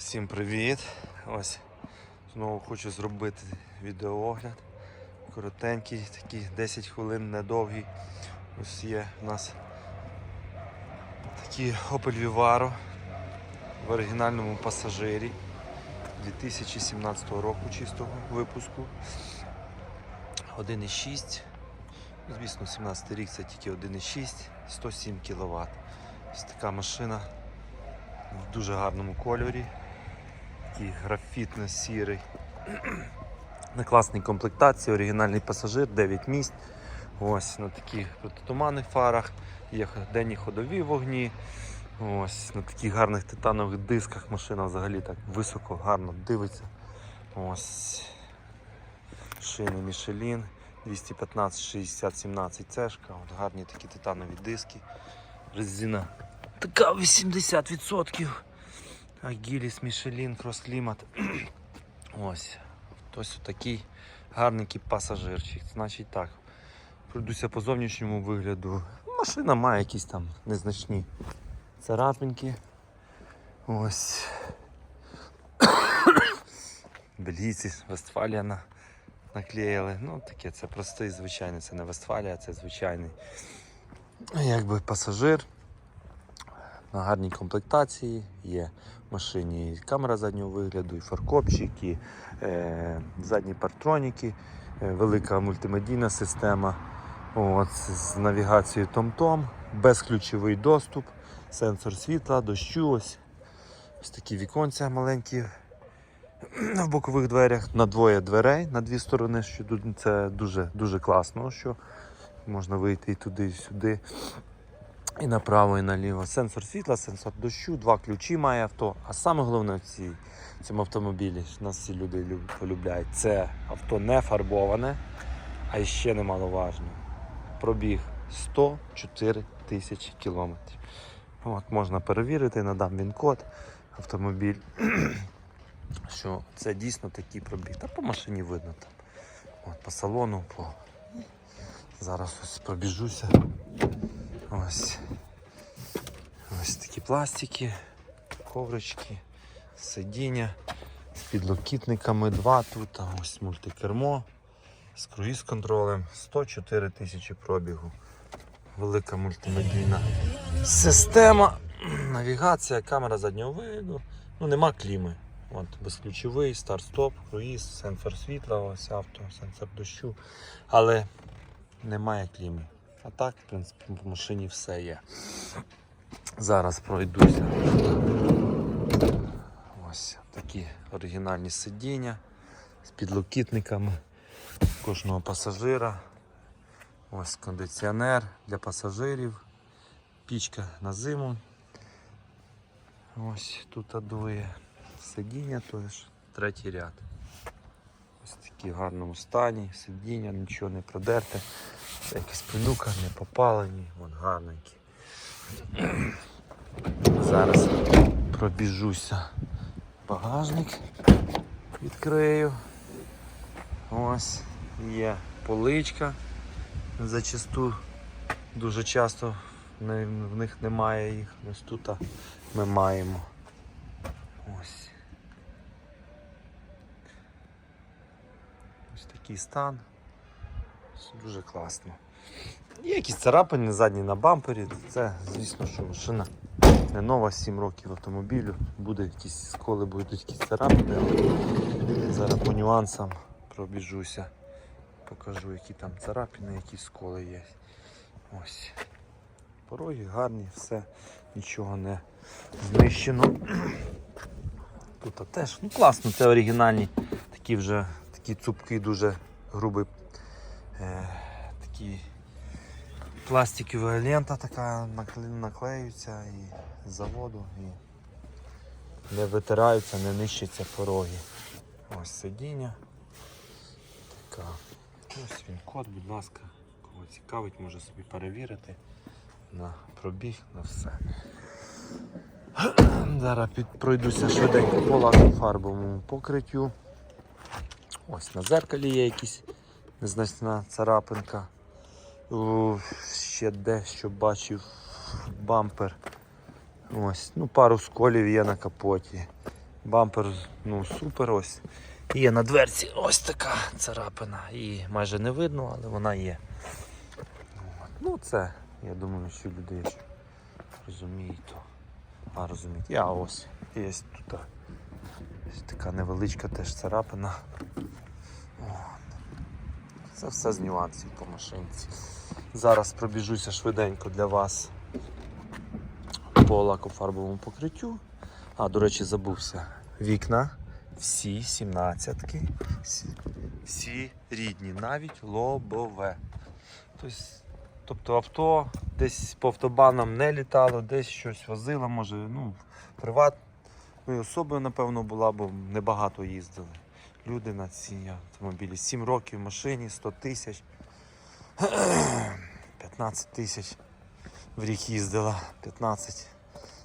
Всім привіт! Ось знову хочу зробити відеоогляд. Коротенький, такий 10 хвилин, недовгий. Ось є у нас такий Opel Vivaro в оригінальному пасажирі 2017 року чистого випуску. 1,6. Ну, Звісно, 17 рік це тільки 1,6, 107 кВт. Ось така машина в дуже гарному кольорі. Такий графітно-сірий. На класній комплектації, оригінальний пасажир, 9 місць. Ось на таких протитуманних фарах, є денні ходові вогні. Ось на таких гарних титанових дисках машина взагалі так високо, гарно дивиться. Ось шини Michelin 215 60 17 цешка. От гарні такі титанові диски. Резина така 80%. Агіліс, Мішелін, Крос-Клімат. Ось. Ось такий гарненький пасажирчик. Значить так. Пройдуся по зовнішньому вигляду. Машина має якісь там незначні царапинки. Ось. Бельгійці, Вестфалія на, наклеїли. Ну таке, це простий, звичайний, це не Вестфалія, це звичайний якби пасажир. На гарній комплектації є в машині і камера заднього вигляду, і фаркопчик, і е, задні партроніки, е, велика мультимедійна система от, з навігацією TomTom, безключовий доступ, сенсор світла, дощу. Ось, ось такі віконця маленькі в бокових дверях, на двоє дверей, на дві сторони, що це дуже, дуже класно, що можна вийти і туди, і сюди. І направо, і наліво. Сенсор світла, сенсор дощу, два ключі має авто. А саме головне в цій, цьому автомобілі, що нас всі люди полюбляють, це авто не фарбоване, а ще немаловажно. Пробіг 104 тисячі кілометрів. От, можна перевірити, надам він код автомобіль, що це дійсно такий пробіг. Та по машині видно там. От, по салону, по... зараз ось пробіжуся. Ось. Ось такі пластики, коврички, сидіння з підлокітниками два тут, а ось мультикермо з круїз контролем 104 тисячі пробігу. Велика мультимедійна система, навігація, камера заднього виду. Ну нема кліми. От, безключовий, старт-стоп, круїз, сенсор світла, ось авто, сенсор дощу. Але немає кліми. А так, в принципі, в машині все є. Зараз пройдуся. Ось такі оригінальні сидіння з підлокітниками кожного пасажира. Ось кондиціонер для пасажирів, пічка на зиму. Ось тут дує сидіння, теж третій ряд. Ось такі в гарному стані, сидіння, нічого не продерте. Якась пилюка, не попалені, вон гарненькі. Зараз пробіжуся. Багажник відкрию. Ось є поличка. Зачасту дуже часто в них немає їх. Ось тут ми маємо. Ось. Ось такий стан. Дуже класно. Є якісь царапини задні на бампері. Це, звісно, що машина не нова, 7 років автомобілю. Буде якісь сколи, будуть якісь царапини. але Зараз по нюансам пробіжуся. Покажу, які там царапини, які сколи є. Ось. Пороги гарні, все, нічого не знищено. Тут теж ну, класно, це оригінальні, такі вже такі цупки, дуже грубий е, такі пластикова лента така наклеюється і з заводу і не витираються, не нищаться пороги. Ось сидіння. Така. Ось він код, будь ласка, кого цікавить, може собі перевірити на пробіг, на все. Зараз під, пройдуся швиденько по лакофарбовому покриттю. Ось на зеркалі є якісь незначна царапинка. О, ще дещо бачив бампер. Ось, ну пару сколів є на капоті. Бампер, ну, супер ось. І Є на дверці ось така царапина. Її майже не видно, але вона є. Ну, це, я думаю, що люди розуміють, то. А, розуміють. Я ось. Є тут. Ось така невеличка теж царапина. От. Це все з нюансів по машинці. Зараз пробіжуся швиденько для вас по лакофарбовому покриттю. А, до речі, забувся. Вікна всі 17 всі, всі рідні, навіть лобове. Тобто, авто десь по автобанам не літало, десь щось возило, може, ну, приватною особою, напевно, була, бо небагато їздили. Люди на ці автомобілі. 7 років в машині, 100 тисяч. 15 тисяч в рік їздила. 15.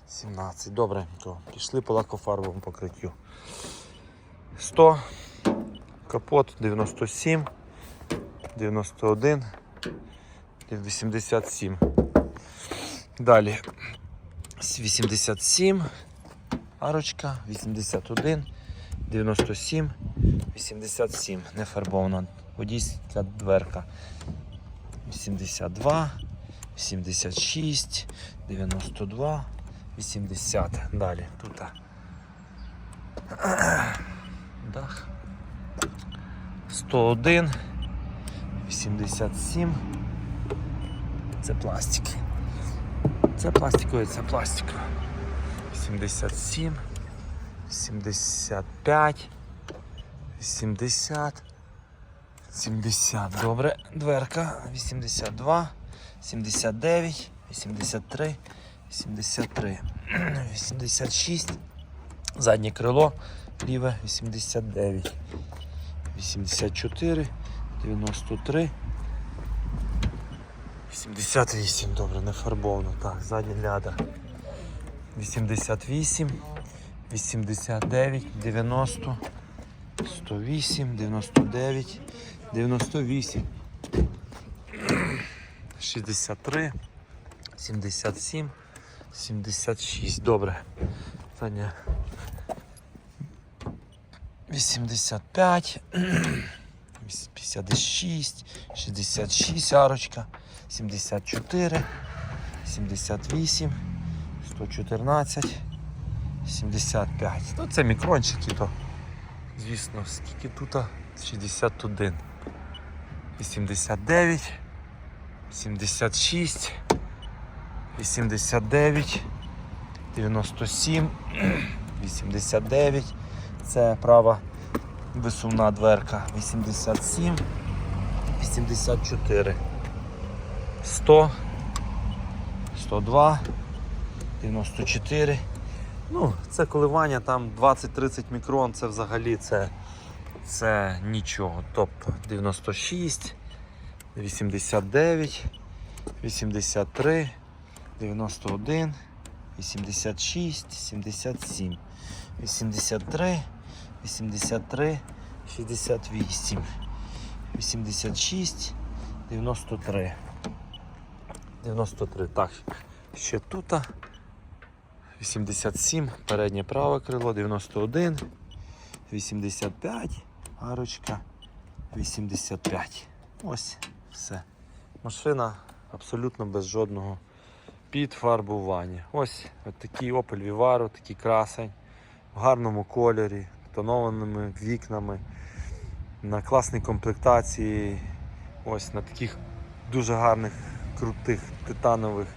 17. Добре, то пішли по лакофарбовому покриттю. 100, капот 97, 91, 87. Далі 87, арочка, 81, 97, 87. Не фарбована. Водійська дверка. 82, 86, 92, 80. Далі тут. Дах. 101, 87. Це пластик. Це пластиковий, це пластиковий. 77, 75, 80. 70. Добре, дверка. 82, 79, 83, 83, 86. Заднє крило. Ліве 89. 84, 93. 78, добре, не фарбовано. Так, задня ляда. 88, 89, 90, 108, 99, 98, 63, 77, 76. Добре. Задня 85, 56, 66 арочка, 74, 78, 114, 75. Ну це мікрончики, то звісно, скільки тут? 61, 89, 76, 89, 97, 89. Це права висувна дверка. 87, 84, 100, 102, 94. Ну, це коливання там 20-30 мікрон, це взагалі це, це нічого. Тобто 96, 89, 83, 91, 86, 77, 83, 83, 68, 86, 93. 93. Так, ще тут. 87, переднє праве крило, 91, 85, арочка, 85. Ось все. Машина абсолютно без жодного підфарбування. Ось от такий Opel Vivaro, такий красень, в гарному кольорі, тонованими вікнами, на класній комплектації, ось на таких дуже гарних, крутих титанових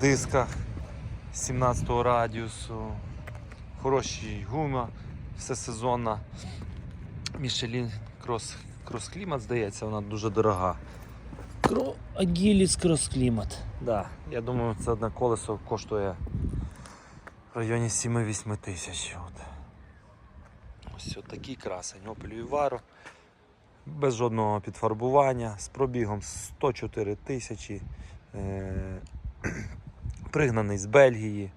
дисках 17 радіусу, хороші гума, все сезонна. Michelin Cross, Cross Climate, здається, вона дуже дорога. Кро... Агіліс Cross Climate. Да. Я думаю, це одне колесо коштує в районі 7-8 тисяч. От. Ось от такий красень. Opel Vivaro. Без жодного підфарбування, з пробігом 104 тисячі. Е- пригнаний з Бельгії.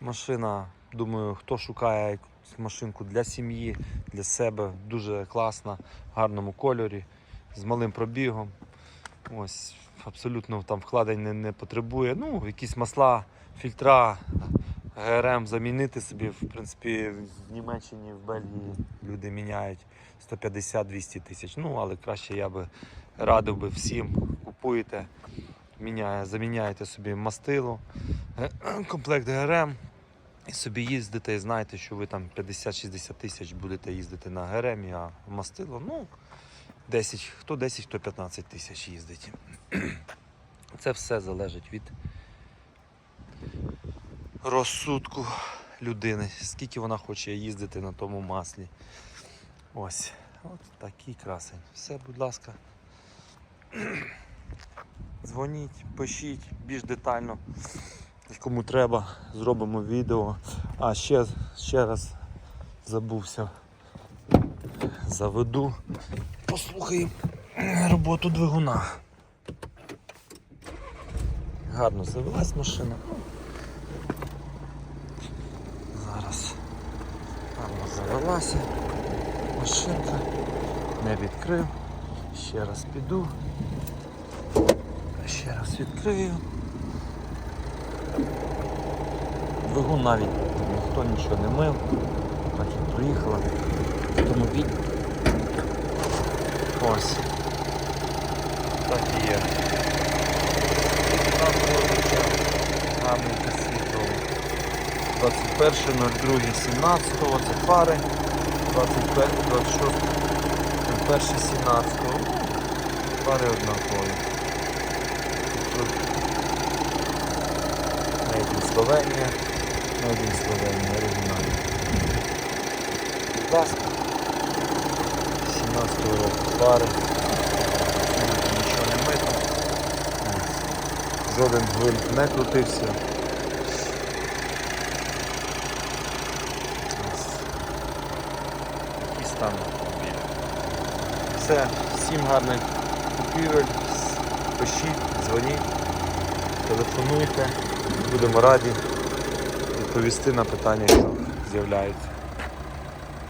Машина, думаю, хто шукає машинку для сім'ї, для себе, дуже класна, в гарному кольорі, з малим пробігом. Ось, абсолютно там вкладень не, не потребує. Ну, якісь масла, фільтра, ГРМ замінити собі, в принципі, в Німеччині, в Бельгії люди міняють 150-200 тисяч. Ну, але краще я би радив би всім, купуєте, міняє, заміняєте собі мастило, комплект ГРМ. І собі їздите і знаєте, що ви там 50-60 тисяч будете їздити на ГРМ, а мастило, ну, 10, хто 10, хто 15 тисяч їздить. Це все залежить від розсудку людини, скільки вона хоче їздити на тому маслі. Ось, от такий красень. Все, будь ласка. Дзвоніть, пишіть більш детально. Кому треба, зробимо відео. А ще, ще раз забувся. Заведу. Послухаємо роботу двигуна. Гарно завелась машина. Зараз гарно завелася машинка. Не відкрив. Ще раз піду. Ще раз відкрию. Двигун навіть ніхто нічого не мив. Так і приїхала. Автомобіль. Ось. Так і є. Гарненьке світло. 21.02.17, це фари. 21, 26, 1, 17. Фари однакові. Тут Made in Словенія. Made in Словенія, оригінальний. Будь ласка. 17 року фари. Нічого не мито. Жоден гвинт не крутився. Ось. Стан автомобіля. Все, всім гарних купівель. Пишіть, дзвоніть, телефонуйте. Будемо раді відповісти на питання, що з'являються.